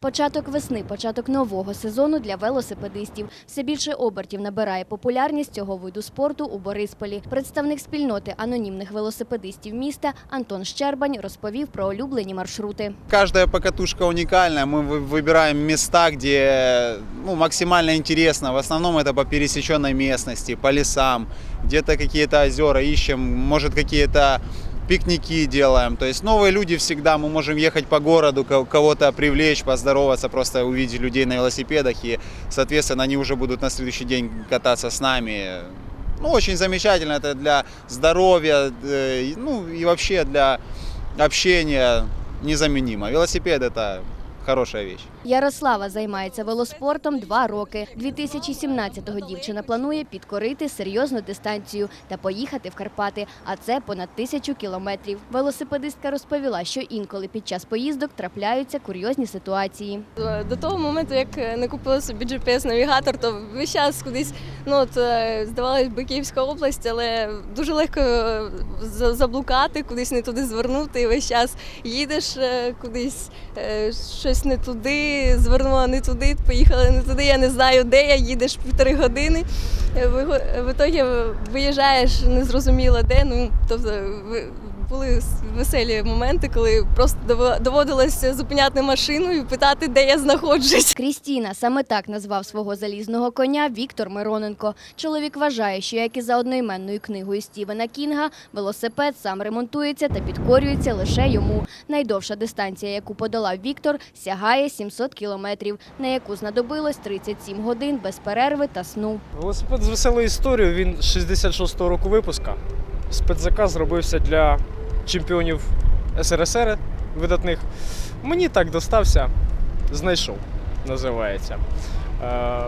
Початок весни, початок нового сезону для велосипедистів. Все більше обертів набирає популярність цього виду спорту у Борисполі. Представник спільноти анонімних велосипедистів міста Антон Щербань розповів про улюблені маршрути. Каждая покатушка уникальная. Мы вы- выбираем места, где ну, максимально интересно. В основном это по пересеченной местности, по лесам, где-то какие-то озера ищем, может какие-то пикники делаем. То есть новые люди всегда, мы можем ехать по городу, ко- кого-то привлечь, поздороваться, просто увидеть людей на велосипедах. И, соответственно, они уже будут на следующий день кататься с нами. Ну, очень замечательно, это для здоровья, э, ну и вообще для общения незаменимо. Велосипед это хорошая вещь. Ярослава займається велоспортом два роки. 2017-го дівчина планує підкорити серйозну дистанцію та поїхати в Карпати, а це понад тисячу кілометрів. Велосипедистка розповіла, що інколи під час поїздок трапляються курйозні ситуації. До того моменту, як не купила собі GPS-навігатор, то весь час кудись, ну от е, здавалось би Київська область, але дуже легко е, заблукати, кудись не туди звернути. І весь час їдеш е, кудись, е, щось не туди, звернула не туди, поїхала не туди. Я не знаю, де я їдеш півтори години. Е, В, ітогі виїжджаєш незрозуміло де. Ну тобто були веселі моменти, коли просто дово- доводилося зупиняти машину і питати, де я знаходжусь. Крістіна саме так назвав свого залізного коня Віктор Мироненко. Чоловік вважає, що як і за одноіменною книгою Стівена Кінга, велосипед сам ремонтується та підкорюється лише йому. Найдовша дистанція, яку подолав Віктор, сягає 700 кілометрів, на яку знадобилось 37 годин без перерви та сну. Велосипед з веселою історією. Він 66-го року випуска. Спецзаказ зробився для чемпіонів СРСР видатних. Мені так достався, знайшов, називається. Е,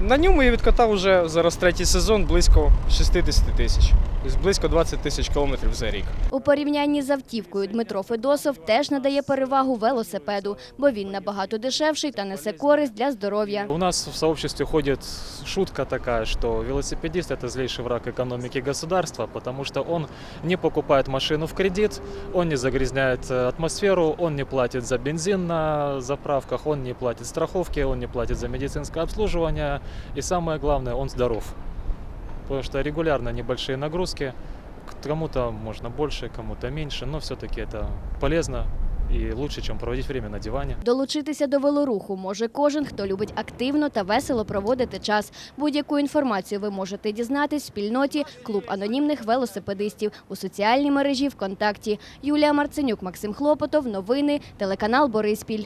на ньому я відкатав уже зараз третій сезон близько 60 тисяч Тобто близько 20 тисяч кілометрів за рік. У порівнянні з автівкою Дмитро Федосов теж надає перевагу велосипеду, бо він набагато дешевший та несе користь для здоров'я. У нас в сообществе ходит шутка такая, что велосипедист это злейший враг экономики государства, потому что он не покупает машину в кредит, он не загрязняет э, атмосферу, он не платит за бензин на заправках, он не платит страховки, он не платит за медицинское обслуживание и самое главное, он здоров. Потому что регулярно небольшие нагрузки, кому-то можно больше, кому-то меньше, но все-таки это полезно и лучше, чем проводить время на диване. Долучитися до велоруху може кожен, хто любить активно та весело проводити час. Будь-яку інформацію ви можете дізнатись в спільноті клуб анонімних велосипедистів у соціальній мережі ВКонтакті. Юлія Марценюк, Максим Хлопотов. Новини, телеканал Бориспіль.